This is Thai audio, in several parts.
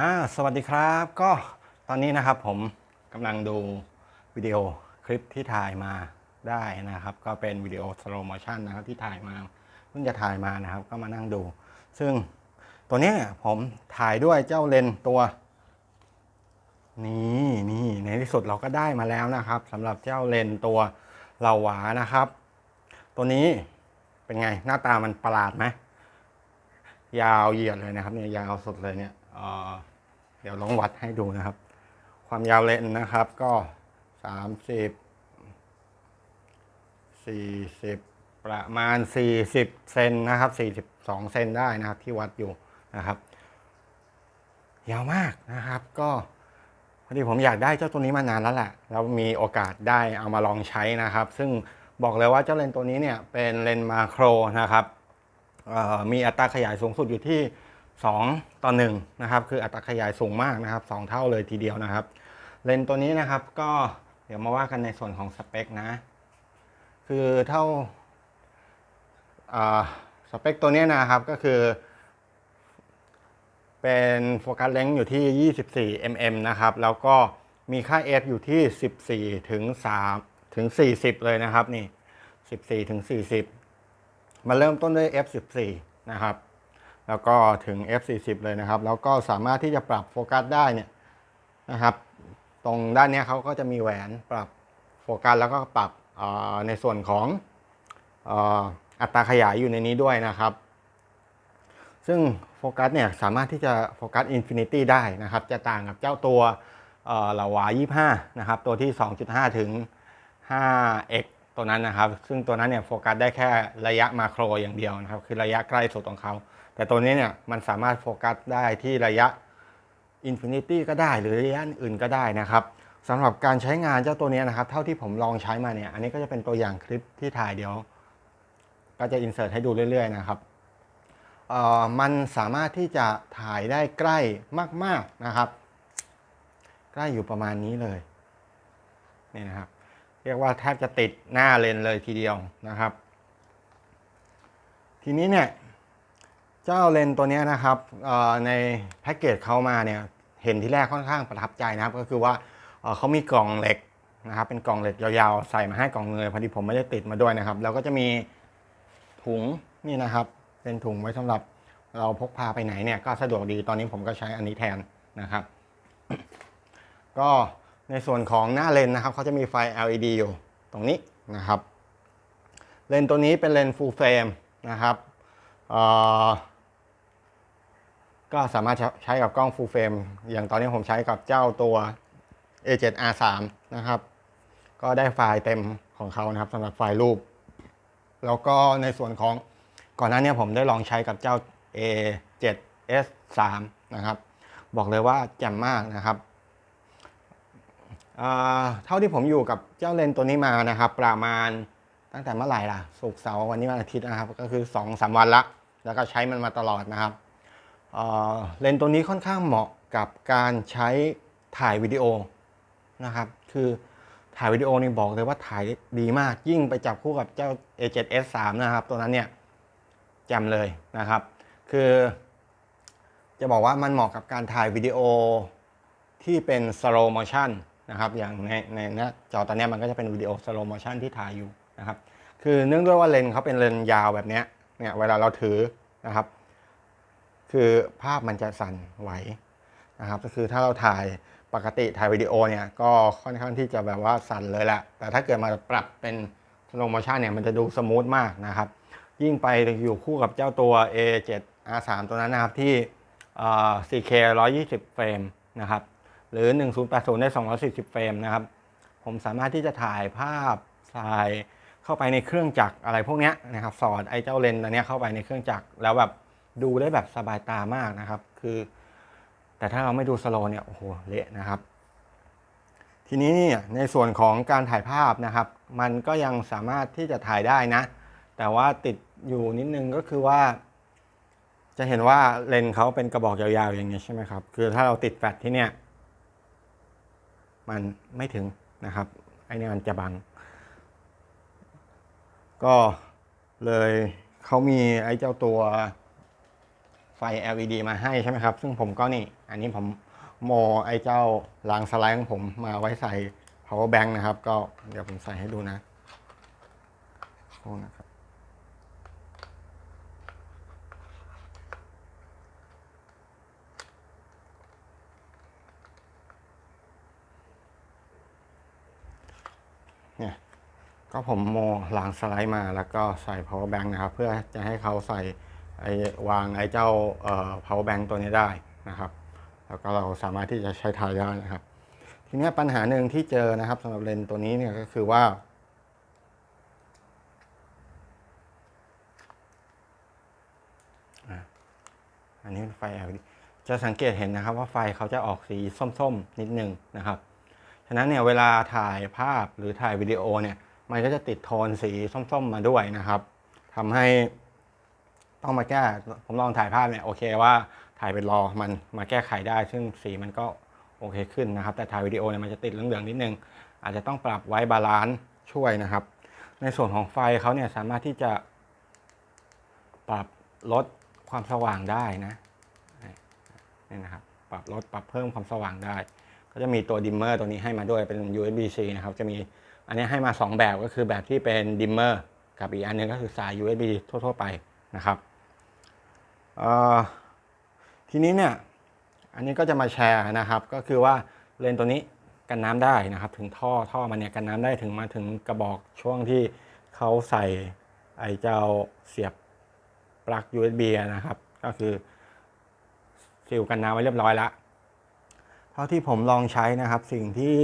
อ่าสวัสดีครับก็ตอนนี้นะครับผมกำลังดูวิดีโอคลิปที่ถ่ายมาได้นะครับ ก็เป็นวิดีโอสโลโมชันนะครับที่ถ่ายมาเพิ่งจะถ่ายมานะครับ ก็มานั่งดู ซึ่งตัวนี้ผมถ่ายด้วยเจ้าเลนตัว นี่นี่ในที่สุดเราก็ได้มาแล้วนะครับสำหรับเจ้าเลนตัวเหลาหวานะครับ ตัวนี้เป็นไงหน้าตามันประหลาดไหมยาวเหยียดเลยนะครับเนี่ยยาวสุดเลยเนี่ย เดี๋ยวลองวัดให้ดูนะครับ ความยาวเลนนะครับก็สามสิบสี่สิบประมาณสี่สิบเซนนะครับสี่สิบสองเซนได้นะครับที่วัดอยู่นะครับ ยาวมากนะครับ ก็พอดีผมอยากได้เจ้าตัวนี้มานานแล้วแหละแล้วมีโอกาสได้เอามาลองใช้นะครับ ซึ่งบอกเลยว่าเจ้าเลนตัวนี้เนี่ยเป็นเลนมาโครนะครับมีอัตราขยายสูงสุดอยู่ที่ 2 ต่อ1นะครับคืออัตราขยายสูงมากนะครับ 2 เท่าเลยทีเดียวนะครับ เลนส์ตัวนี้นะครับก็เดี๋ยวมาว่ากันในส่วนของสเปคนะ คือเท่าอ่อสเปคตัวนี้นะครับก็คือ เป็นโฟกัสเลนส์อยู่ที่ 24 mm นะครับ แล้วก็มีค่า f อยู่ที่ 14 ถึง 3 ถึง 40 เลยนะครับนี่ 14 ถึง 40 มาเริ่มต้นด้วย F14 นะครับ แล้วก็ถึง F40 เลยนะครับ แล้วก็สามารถที่จะปรับโฟกัสได้เนี่ยนะครับ ตรงด้านนี้เขาก็จะมีแหวนปรับโฟกัสแล้วก็ปรับในส่วนของอัตราขยายอยู่ในนี้ด้วยนะครับ ซึ่งโฟกัสเนี่ยสามารถที่จะโฟกัสอินฟินิตี้ได้นะครับ จะต่างกับเจ้าตัวเหลาหวา25 นะครับ ตัวที่ 2.5 ถึง 5x ตัวนั้นนะครับ ซึ่งตัวนั้นเนี่ยโฟกัสได้แค่ระยะมาโครอย่างเดียวนะครับ คือระยะใกล้สุดของเขา แต่ตัวนี้เนี่ยมันสามารถโฟกัสได้ที่ระยะอินฟินิตี้ก็ได้หรือระยะอื่นก็ได้นะครับสำหรับการใช้งานเจ้าตัวนี้นะครับเท่าที่ผมลองใช้มาเนี่ยอันนี้ก็จะเป็นตัวอย่างคลิปที่ถ่ายเดี๋ยว ก็จะอินเสิร์ตให้ดูเรื่อยๆนะครับมันสามารถที่จะถ่ายได้ใกล้มาก ๆนะครับ ใกล้อยู่ประมาณนี้เลยนี่นะครับ เรียกว่าแทบจะติดหน้าเลนเลยทีเดียวนะครับ ทีนี้เนี่ย เจ้าเลนตัวนี้นะครับในแพ็กเกจเขามาเนี่ยเห็นที่แรกค่อนข้างประทับใจนะครับ ก็คือว่าเอ่อเขามีกล่องเหล็กนะครับเป็นกล่องเหล็กยาวๆ ใส่มาให้กล่องเงยพอดีผมไม่ได้ติดมาด้วยนะครับ แล้วก็จะมีถุงนี่นะครับเป็นถุงไว้สำหรับเราพกพาไปไหนเนี่ยก็สะดวกดีตอนนี้ผมก็ใช้อันนี้แทนนะครับ ก็ในส่วนของหน้าเลนนะครับเขาจะมีไฟ LED อยู่ตรงนี้นะครับ เลนตัวนี้เป็นเลน full frame นะครับเอ่อ ก็สามารถใช้กับกล้อง full frame อย่างตอนนี้ผมใช้กับเจ้าตัว A7R3 นะครับ ก็ได้ไฟล์เต็มของเขานะครับสำหรับไฟล์รูป แล้วก็ในส่วนของก่อนหน้านี้ผมได้ลองใช้กับเจ้า A7S3 นะครับ บอกเลยว่าแจ่มมากนะครับเท่าที่ผมอยู่กับเจ้าเลนตัวนี้มานะครับ ประมาณตั้งแต่เมื่อไหร่ล่ะศุกร์เสาร์วันนี้วันอาทิตย์นะครับ ก็คือ2อสวันละ แล้วก็ใช้มันมาตลอดนะครับ เลนส์ตัวนี้ค่อนข้างเหมาะกับการใช้ถ่ายวิดีโอนะครับคือถ่ายวิดีโอนี่บอกเลยว่าถ่ายดีมากยิ่งไปจับคู่กับเจ้า A7S3 นะครับ ตัวนั้นเนี่ยจ่มเลยนะครับ คือ จะบอกว่ามันเหมาะกับการถ่ายวิดีโอที่เป็น slow motion นะครับ อย่างในในน้จอตอนนี้มันก็จะเป็นวิดีโอ slow motion ที่ถ่ายอยู่นะครับ คือเนื่องด้วยว่าเลนส์เขาเป็นเลนส์ยาวแบบนี้เนี่ยเวลาเราถือนะครับ คือภาพมันจะสั่นไหวนะครับ ก็คือถ้าเราถ่ายปกติถ่ายวิดีโอเนี่ยก็ค่อนข้างที่จะแบบว่าสั่นเลยแหละ แต่ถ้าเกิดมาปรับเป็น slow motion เนี่ยมันจะดูสมูทมากนะครับ ยิ่งไปอยู่คู่กับเจ้าตัว A7R3 ตัวนั้นนะครับที่ 4K 120 เฟรมนะครับ หรือ 1080 ได้ 240 เฟรมนะครับ ผมสามารถที่จะถ่ายภาพถ่ายเข้าไปในเครื่องจักรอะไรพวกนี้นะครับ สอดไอ้เจ้าเลนส์อันนี้เข้าไปในเครื่องจักรแล้วแบบ ดูได้แบบสบายตามากนะครับ คือ แต่ถ้าเราไม่ดูสโลเนี่ยโอ้โหเละนะครับ ทีนี้เนี่ยในส่วนของการถ่ายภาพนะครับ มันก็ยังสามารถที่จะถ่ายได้นะ แต่ว่าติดอยู่นิดนึงก็คือว่า จะเห็นว่าเลนส์เขาเป็นกระบอกยาวๆอย่างนี้ยใช่ไหมครับ คือถ้าเราติดแฟลชที่เนี่ยมันไม่ถึงนะครับไอเนี่ยมันจะบัง ก็เลยเขามีไอ้เจ้าตัว ไฟ LED มาให้ใช่ไหมครับ ซึ่งผมก็นี่ อันนี้ผมโมไอเจ้ารางสไลด์ของผมมาไว้ใส่ power bank นะครับ ก็เดี๋ยวผมใส่ให้ดูนะโอ้นะครับเนี่ยก็ผมโมรางสไลด์มาแล้วก็ใส่ power bank นะครับ เพื่อจะให้เขาใส่ ไอวางไอ้เจ้าเอ่อ power bank ตัวนี้ได้นะครับ แล้วก็เราสามารถที่จะใช้ถ่ายได้นะครับ ทีนี้ปัญหาหนึ่งที่เจอนะครับสำหรับเลนส์ตัวนี้เนี่ยก็คือว่า อันนี้ไฟ LED จะสังเกตเห็นนะครับว่าไฟเขาจะออกสีส้มๆ นิดนึงนะครับฉะนั้นเนี่ยเวลาถ่ายภาพหรือถ่ายวิดีโอเนี่ยมันก็จะติดโทนสีส้มๆมาด้วยนะครับทำให้ ต้องมาแก้ ผมลองถ่ายภาพเนี่ยโอเคว่าถ่ายเป็นรอมันมาแก้ไขได้ ซึ่งสีมันก็โอเคขึ้นนะครับ แต่ถ่ายวิดีโอเนี่ยมันจะติดเหลืองๆนิดนึง อาจจะต้องปรับไว้บาลานซ์ช่วยนะครับ ในส่วนของไฟเขาเนี่ยสามารถที่จะ ปรับลดความสว่างได้นะนี่นะครับ ปรับลดปรับเพิ่มความสว่างได้ ก็จะมีตัวดิมเมอร์ตัวนี้ให้มาด้วยเป็น USB-C นะครับ จะมีอันนี้ให้มา 2 แบบก็คือแบบที่เป็นดิมเมอร์กับอีกอันหนึงก็คือสาย USB ทั่ว ๆ ไป นะครับทีนี้เนี่ยอันนี้ก็จะมาแชร์นะครับ ก็คือว่าเลนตัวนี้กันน้ำได้นะครับ ถึงท่อท่อมันเนี่ยกันน้ำได้ถึงมาถึงกระบอกช่วงที่เขาใส่ไอ้เจ้าเสียบปลั๊ก USB นะครับ ก็คือซิลกันน้ำไว้เรียบร้อยแล้วเท่าที่ผมลองใช้นะครับสิ่งที่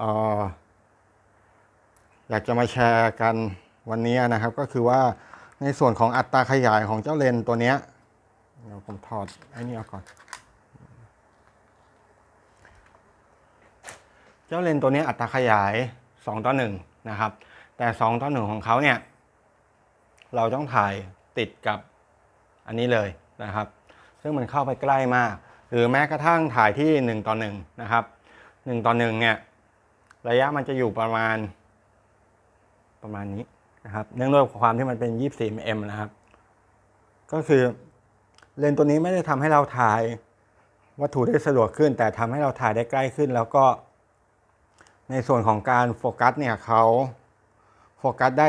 อออยากจะมาแชร์กันวันนี้นะครับ ก็คือว่า ในส่วนของอัตราขยายของเจ้าเลนตัวเนี้ยเดี๋ยวผมถอดไอ้นี่ออกก่อน เจ้าเลนตัวนี้อัตราขยาย 2 ต่อ 1 นะครับ แต่ 2 ต่อ 1 ของเขาเนี่ย เราต้องถ่ายติดกับอันนี้เลยนะครับ ซึ่งมันเข้าไปใกล้มาก หรือแม้กระทั่งถ่ายที่ 1 ต่อ 1 นะครับ 1 ต่อ 1 เนี่ย ระยะมันจะอยู่ประมาณประมาณนี้ นะครับเนื่องด้วยความที่มันเป็น 24 mm นะครับ ก็คือเลนส์ตัวนี้ไม่ได้ทำให้เราถ่ายวัตถุได้สะดวกขึ้น แต่ทำให้เราถ่ายได้ใกล้ขึ้น แล้วก็ ในส่วนของการโฟกัสเนี่ยเขาโฟกัสได้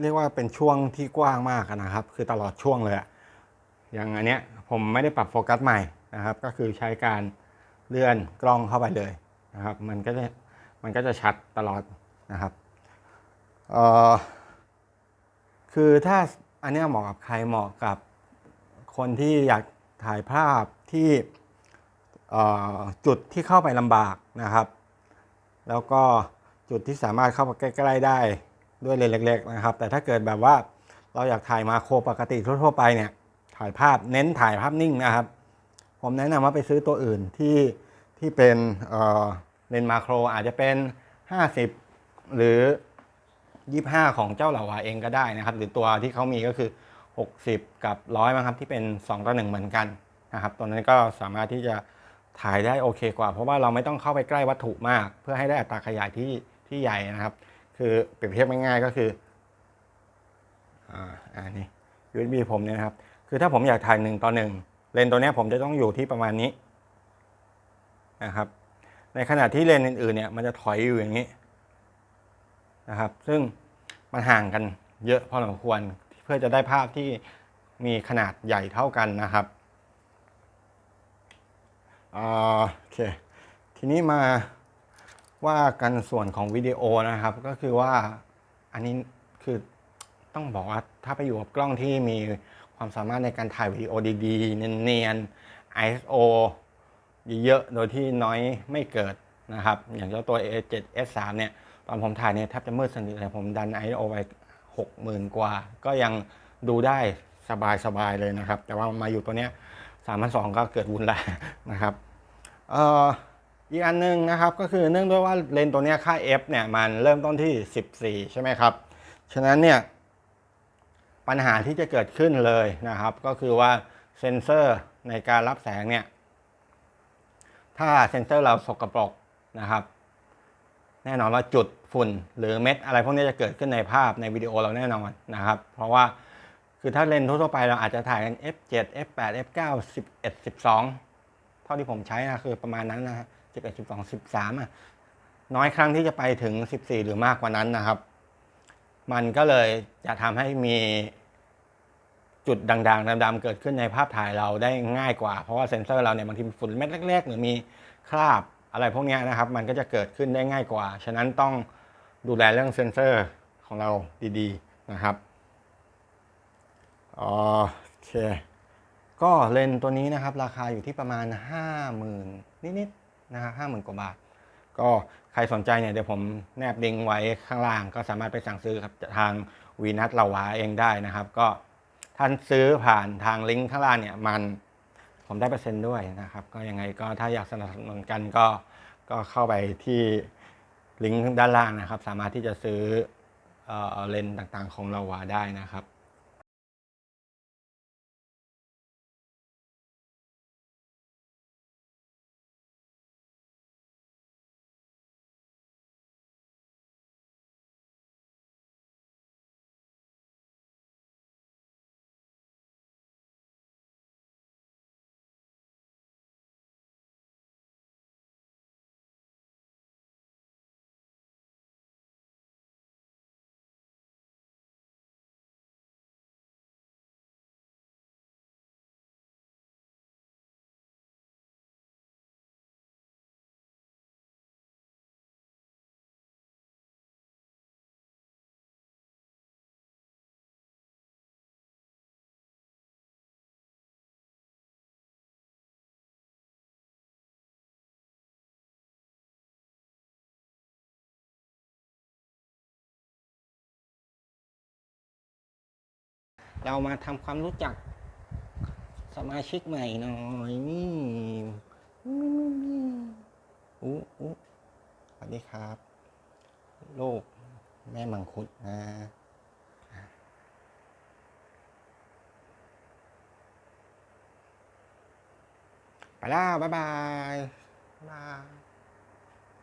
เรียกว่าเป็นช่วงที่กว้างมากนะครับ คือตลอดช่วงเลยอะอย่างอันเนี้ยผมไม่ได้ปรับโฟกัสใหม่นะครับ ก็คือใช้การเลื่อนกล้องเข้าไปเลยนะครับ มันก็จะมันก็จะชัดตลอดนะครับเอ่อ คือถ้าอันเนี้ยเหมาะกับใครเหมาะกับคนที่อยากถ่ายภาพที่จุดที่เข้าไปลำบากนะครับ แล้วก็จุดที่สามารถเข้าไปใกล้ๆได้ด้วยเลนส์เล็ก ๆ นะครับ แต่ถ้าเกิดแบบว่าเราอยากถ่ายมาโครปกติทั่วๆไปเนี่ยถ่ายภาพเน้นถ่ายภาพนิ่งนะครับ ผมแนะนำว่าไปซื้อตัวอื่นที่ที่เป็นเเลนส์มาโครอาจจะเป็น 50 หรือ 25 ของเจ้าเหล่าวาเองก็ได้นะครับ หรือตัวที่เขามีก็คือ 60 กับ 100มั้งครับที่เป็น 2 ต่อ 1 เหมือนกันนะครับตัวนั้นก็สามารถที่จะถ่ายได้โอเคกว่า เพราะว่าเราไม่ต้องเข้าไปใกล้วัตถุมาก เพื่อให้ได้อัตราขยายที่ที่ใหญ่นะครับ คือเปรียบเทียบง่ายๆก็คืออ่าอันนี้ USB ผมเนี่ยนะครับคือถ้าผมอยากถ่ายหนึ่งต่อหนึ่งเลนส์ตัวนี้ผมจะต้องอยู่ที่ประมาณนี้นะครับในขณะที่เลนส์อื่นๆเนี่ยมันจะถอยอยู่อย่างนี้ นะครับ ซึ่งมันห่างกันเยอะพอสมควรเพื่อจะได้ภาพที่มีขนาดใหญ่เท่ากันนะครับอ่าโอเค ทีนี้มาว่ากันส่วนของวิดีโอนะครับ ก็คือว่าอันนี้คือต้องบอกว่าถ้าไปอยู่กับกล้องที่มีความสามารถในการถ่ายวิดีโอดีๆ เนียนๆ ISO เยอะๆ โดยที่น้อยไม่เกิดนะครับ อย่างเจ้าตัว A7 S3 เนี่ย ตอนผมถ่ายเนี่ยแทบจะมืดสนิทเลยผมดัน ISO ไป60,000กว่า ก็ยังดูได้สบายๆเลยนะครับ แต่ว่ามาอยู่ตัวเนี้ย3,200ก็เกิดวุ่นแล้วนะครับเอ่ออีกอันหนึงนะครับก็คือเนื่องด้วยว่าเลนส์ตัวเนี้ยค่า f เนี่ยมันเริ่มต้นที่ 14 ใช่ไหมครับ ฉะนั้นเนี่ยปัญหาที่จะเกิดขึ้นเลยนะครับ ก็คือว่าเซนเซอร์ในการรับแสงเนี่ยถ้าเซนเซอร์เราสกปรกนะครับ แน่นอนว่าจุด ฝุ่นหรือเม็ดอะไรพวกนี้จะเกิดขึ้นในภาพในวิดีโอเราแน่นอนนะครับ เพราะว่าคือถ้าเลนส์ทั่วไปเราอาจจะถ่ายกัน f7 f8 f9 11 12 เท่าที่ผมใช้นะคือประมาณนั้นนะฮะ11 12 13อะน้อยครั้งที่จะไปถึง 14 หรือมากกว่านั้นนะครับ มันก็เลยจะทำให้มีจุดด่างๆดำๆเกิดขึ้นในภาพถ่ายเราได้ง่ายกว่า เพราะว่าเซ็นเซอร์เราเนี่ยบางทีฝุ่นเม็ดเล็กๆ หรือมีคราบอะไรพวกนี้นะครับ มันก็จะเกิดขึ้นได้ง่ายกว่า ฉะนั้นต้อง ดูแลเรื่องเซ็นเซอร์ของเราดีๆนะครับโอเค ก็เลนตัวนี้นะครับ ราคาอยู่ที่ประมาณ 50,000 นิดๆนะครับ50,000กว่าบาท ก็ใครสนใจเนี่ยเดี๋ยวผมแนบลิงก์ไว้ข้างล่าง ก็สามารถไปสั่งซื้อกับทางวีนัทลาวาเองได้นะครับ ก็ท่านซื้อผ่านทางลิงก์ข้างล่างเนี่ยมันผมได้เปอร์เซ็นต์ด้วยนะครับ ก็ยังไงก็ถ้าอยากสนับสนุนกันก็ก็เข้าไปที่ ลิงก์ด้านล่างนะครับ สามารถที่จะซื้อเลนส์ต่างๆของลาวาได้นะครับ เรามาทำความรู้จักสมาชิกใหม่หน่อยนี่อู้อู้สวัสดีครับลูกแม่มังคุดนะไปแล้วบ๊ายบายบ๊ายบาย